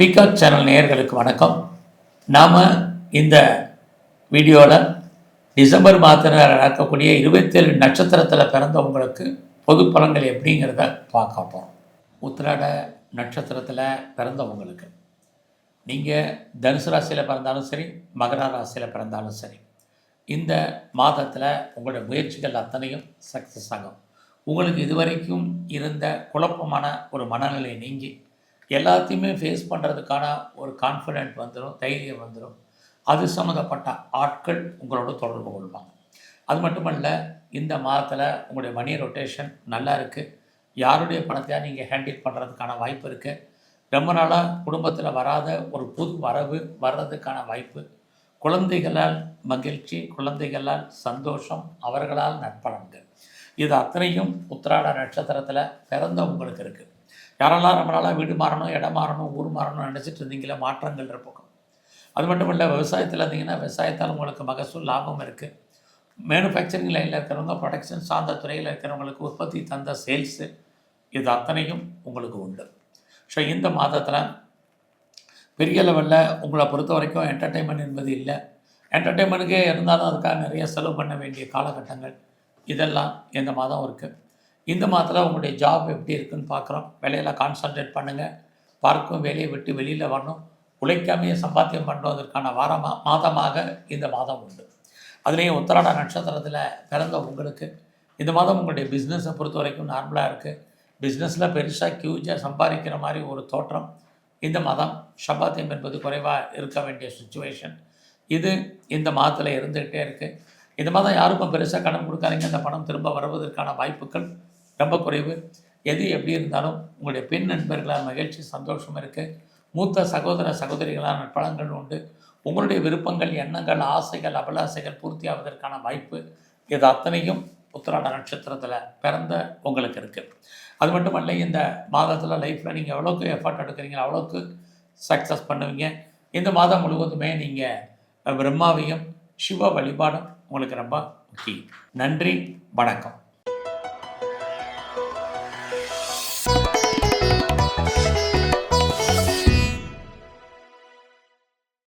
Peacock channel நேயர்களுக்கு வணக்கம். நாம் இந்த வீடியோவில் டிசம்பர் மாதத்தில் நடக்கக்கூடிய இருபத்தேழு நட்சத்திரத்தில் பிறந்தவங்களுக்கு பொது பலன்கள் எப்படிங்கிறத பார்க்க போகிறோம் உத்திராட நட்சத்திரத்தில் பிறந்தவங்களுக்கு நீங்கள் தனுசு ராசியில் பிறந்தாலும் சரி மகர ராசியில் பிறந்தாலும் சரி இந்த மாதத்தில் உங்களுடைய முயற்சிகள் அத்தனையும் சக்ஸஸ் ஆகும். உங்களுக்கு இதுவரைக்கும் இருந்த குழப்பமான ஒரு மனநிலை நீங்கி எல்லாத்தையுமே ஃபேஸ் பண்ணுறதுக்கான ஒரு கான்ஃபிடென்ட் வந்துடும் தைரியம் வந்துடும் அது சம்மந்தப்பட்ட ஆட்கள் உங்களோட தொடர்பு கொள்வாங்க. அது மட்டுமல்ல இந்த மாதத்தில் உங்களுடைய மணி ரொட்டேஷன் நல்லா இருக்குது யாருடைய பணத்தையாக நீங்கள் ஹேண்டில் பண்ணுறதுக்கான வாய்ப்பு இருக்குது ரொம்ப நாளாக குடும்பத்தில் வராத ஒரு புது வரவு வர்றதுக்கான வாய்ப்பு. குழந்தைகளால் மகிழ்ச்சி குழந்தைகளால் சந்தோஷம் அவர்களால் நற்பலன்கள். இது அத்தனையும் உத்திராட நட்சத்திரத்தில் பிறந்த உங்களுக்கு இருக்குது யாரெல்லாம் ரொம்ப நாளாக வீடு மாறணும் இடம் மாறணும் ஊர் மாறணும் நினச்சிட்டு இருந்தீங்களா மாற்றங்கள் இருக்கும் அது மட்டும் இல்லை விவசாயத்தில் இருந்தீங்கன்னா விவசாயத்தால் உங்களுக்கு மகசூல் லாபம் இருக்குது மேனுஃபேக்சரிங் லைனில் இருக்கிறவங்க ப்ரொடக்ஷன் சார்ந்த துறையில் இருக்கிறவங்களுக்கு உற்பத்தி தந்த சேல்ஸு இது அத்தனையும் உங்களுக்கு உண்டு. ஸோ இந்த மாதத்தில் பெரிய லெவலில் உங்களை பொறுத்த வரைக்கும் என்டர்டெயின்மெண்ட் என்பது இல்லை. என்டர்டெயின்மெண்ட்டுக்கே இருந்தாலும் அதுக்காக நிறைய செலவு பண்ண வேண்டிய காலகட்டங்கள். இதெல்லாம் இந்த மாதம் இருக்குது இந்த மாதத்தில் உங்களுடைய ஜாப் எப்படி இருக்குன்னு பார்க்குறோம். வேலையில் கான்சன்ட்ரேட் பண்ணுங்கள் பார்க்கும் வேலையை விட்டு வெளியில் வரணும். உழைக்காமையே சம்பாத்தியம் பண்ணுவதற்கான வாரமாக மாதமாக இந்த மாதம் உண்டு. அதுலேயும் உத்தராட நட்சத்திரத்தில் பிறந்த உங்களுக்கு. இந்த மாதம் உங்களுடைய பிஸ்னஸை பொறுத்த வரைக்கும் நார்மலாக இருக்குது பிஸ்னஸில் பெருசாக கியூஜாக சம்பாதிக்கிற மாதிரி ஒரு தோற்றம். இந்த மாதம் சம்பாத்தியம் என்பது குறைவாக இருக்க வேண்டிய சுச்சுவேஷன் இது இந்த மாதத்தில் இருந்துகிட்டே இருக்குது இந்த மாதம் யாருக்கும் பெருசாக கடன் கொடுக்காதீங்க. அந்த பணம் திரும்ப வருவதற்கான வாய்ப்புகள் ரொம்ப குறைவு. எது எப்படி இருந்தாலும் உங்களுடைய பெண் நண்பர்களால் மகிழ்ச்சி சந்தோஷம் இருக்குது மூத்த சகோதர சகோதரிகளான நற்பலன்கள் உண்டு. உங்களுடைய விருப்பங்கள் எண்ணங்கள் ஆசைகள் அபிலாசைகள் பூர்த்தியாவதற்கான வாய்ப்பு இது அத்தனையும் உத்திராட நட்சத்திரத்தில் பிறந்த உங்களுக்கு இருக்குது அது மட்டும் அல்ல இந்த மாதத்தில் லைஃப்பில் நீங்கள் எவ்வளோக்கு எஃபர்ட் எடுக்கிறீங்களோ அவ்வளோக்கு சக்ஸஸ் பண்ணுவீங்க. இந்த மாதம் முழுவதுமே நீங்கள் பிரம்மாவையும் சிவ வழிபாடும் உங்களுக்கு ரொம்ப முக்கியம். நன்றி வணக்கம்.